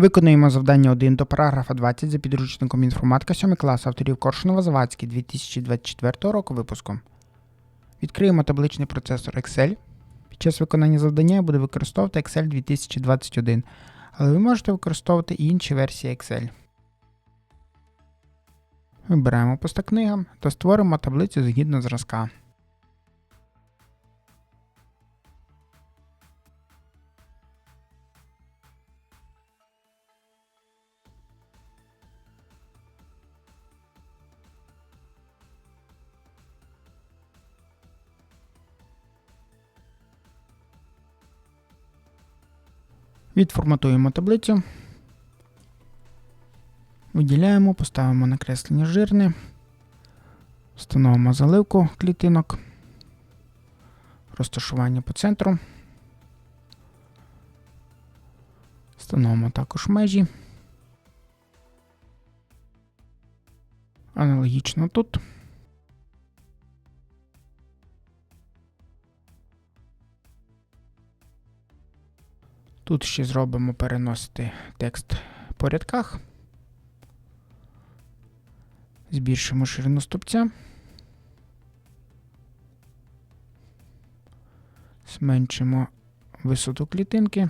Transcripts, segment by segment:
Виконуємо завдання 1 до параграфа 20 за підручником інформатика 7 клас авторів Коршунова Завадський 2024 року випуску. Відкриємо табличний процесор Excel. Під час виконання завдання я буду використовувати Excel 2021, але ви можете використовувати і інші версії Excel. Вибираємо пуста книга та створимо таблицю згідно зразка. Відформатуємо таблицю. Виділяємо, поставимо накреслення жирне. Встановимо заливку клітинок. Розташування по центру. Встановимо також межі. Аналогічно тут. Тут ще зробимо переносити текст по рядках. Збільшимо ширину стопця. Зменшимо висоту клітинки.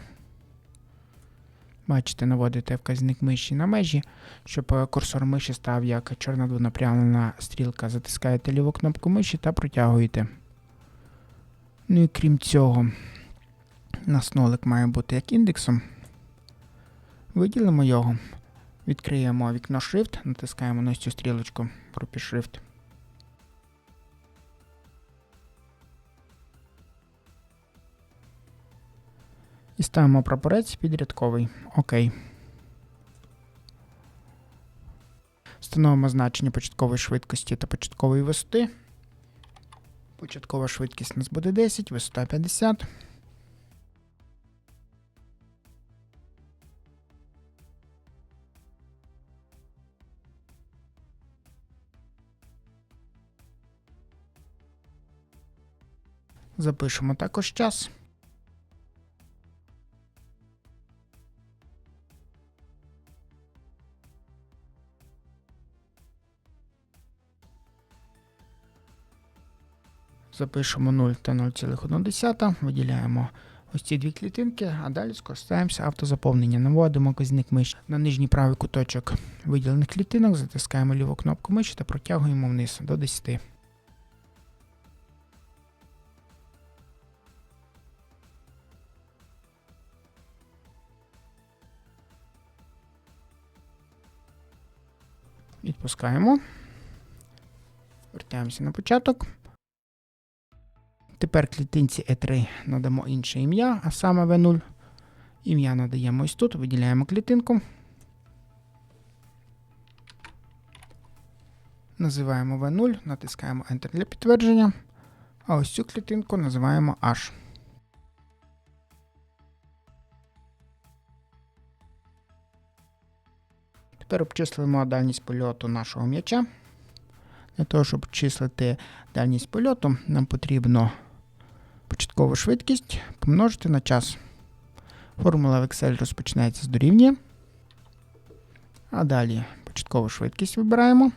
Бачите, наводите вказник миші на межі, щоб е, курсор миші став як чорна двонапрямлена стрілка. Затискаєте ліву кнопку миші та протягуєте. Ну і крім цього, у нас нолик має бути як індексом. Виділимо його. Відкриємо вікно Shift, натискаємо на цю стрілочку в Shift. І ставимо прапорець підрядковий. ОК. Встановимо значення початкової швидкості та початкової висоти. Початкова швидкість у нас буде 10, висота 50. Запишемо також час. Запишемо 0 та 0,1, виділяємо ось ці дві клітинки, а далі скористаємося автозаповнення. Наводимо казник миші на нижній правий куточок виділених клітинок, затискаємо ліву кнопку миші та протягуємо вниз до 10. Відпускаємо. Вертаємося на початок. Тепер клітинці E3 надамо інше ім'я, а саме V0. Ім'я надаємо ось тут, виділяємо клітинку. Називаємо V0, натискаємо Enter для підтвердження. А ось цю клітинку називаємо H. Тепер обчислимо дальність польоту нашого м'яча. Для того, щоб обчислити дальність польоту, нам потрібно початкову швидкість помножити на час. Формула в Excel розпочинається з дорівнює. А далі початкову швидкість вибираємо.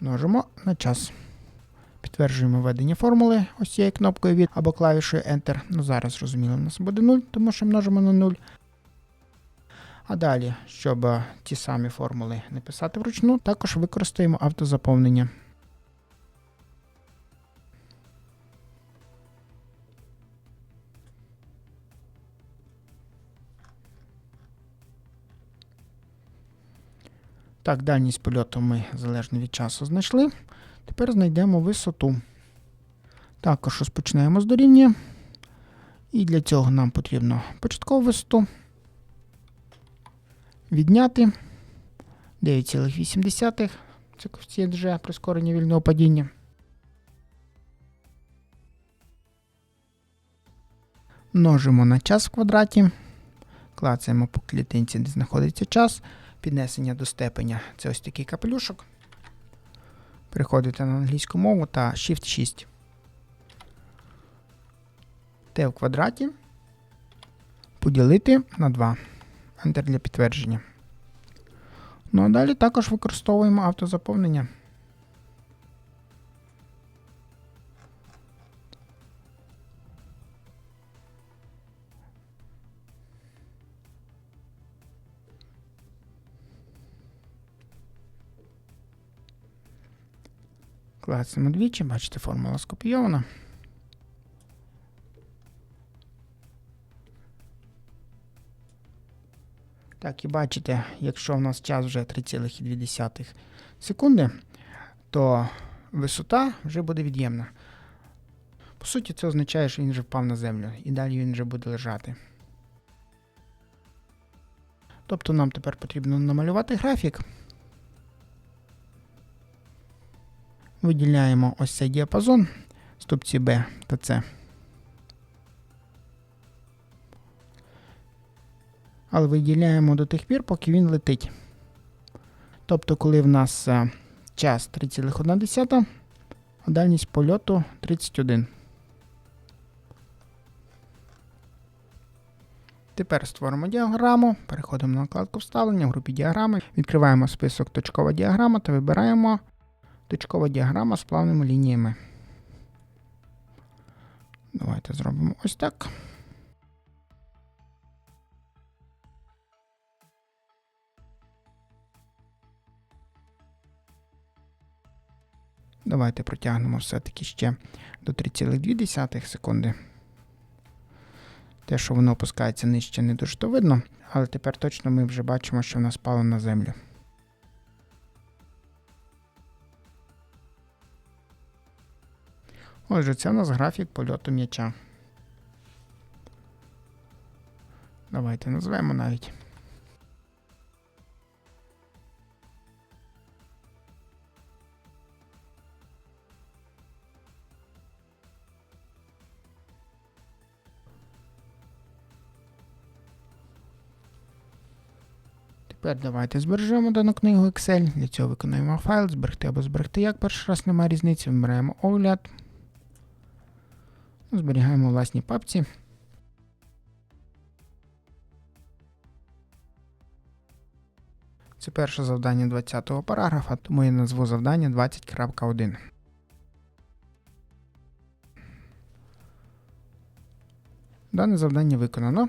Множимо на час. Підтверджуємо введення формули ось цією кнопкою від або клавішою Enter. Ну, зараз, зрозуміло, у нас буде 0, тому що множимо на 0. А далі, щоб е, ті самі формули не писати вручну, також використаємо автозаповнення. Так, дальність польоту ми залежно від часу знайшли. Тепер знайдемо висоту. Також розпочинаємо з дорівнює. І для цього нам потрібно початкову висоту відняти 9,8. Це коефіцієнт G прискорення вільного падіння. Множимо на час в квадраті. Клацаємо по клітинці, де знаходиться час. Піднесення до степеня це ось такий капелюшок. Переходите на англійську мову та Shift 6. Т в квадраті поділити на 2. Enter для підтвердження. Ну а далі також використовуємо автозаповнення. Клацаємо двічі, бачите, формула скопійована. Так, і бачите, якщо у нас час вже 3,2 секунди, то висота вже буде від'ємна. По суті, це означає, що він вже впав на землю, і далі він вже буде лежати. Тобто нам тепер потрібно намалювати графік. Виділяємо ось цей діапазон, ступці B та C. Але виділяємо до тих пір, поки він летить. Тобто, коли в нас е, час 3,1, а дальність польоту 31. Тепер створимо діаграму, переходимо на вкладку вставлення в групі діаграми, відкриваємо список точкова діаграма та вибираємо точкова діаграма з плавними лініями. Давайте зробимо ось так. Давайте протягнемо все-таки ще до 3,2 секунди. Те, що воно опускається нижче, не дуже то видно, але тепер точно ми вже бачимо, що воно спало на землю. Отже, це у нас графік польоту м'яча. Давайте назвемо навіть. Тепер давайте збережемо дану книгу Excel. Для цього виконуємо файл, зберегти або зберегти як перший раз немає різниці. Вибираємо огляд. Зберігаємо у власній папці. Це перше завдання 20-го параграфа, тому я назву завдання 20.1. Дане завдання виконано.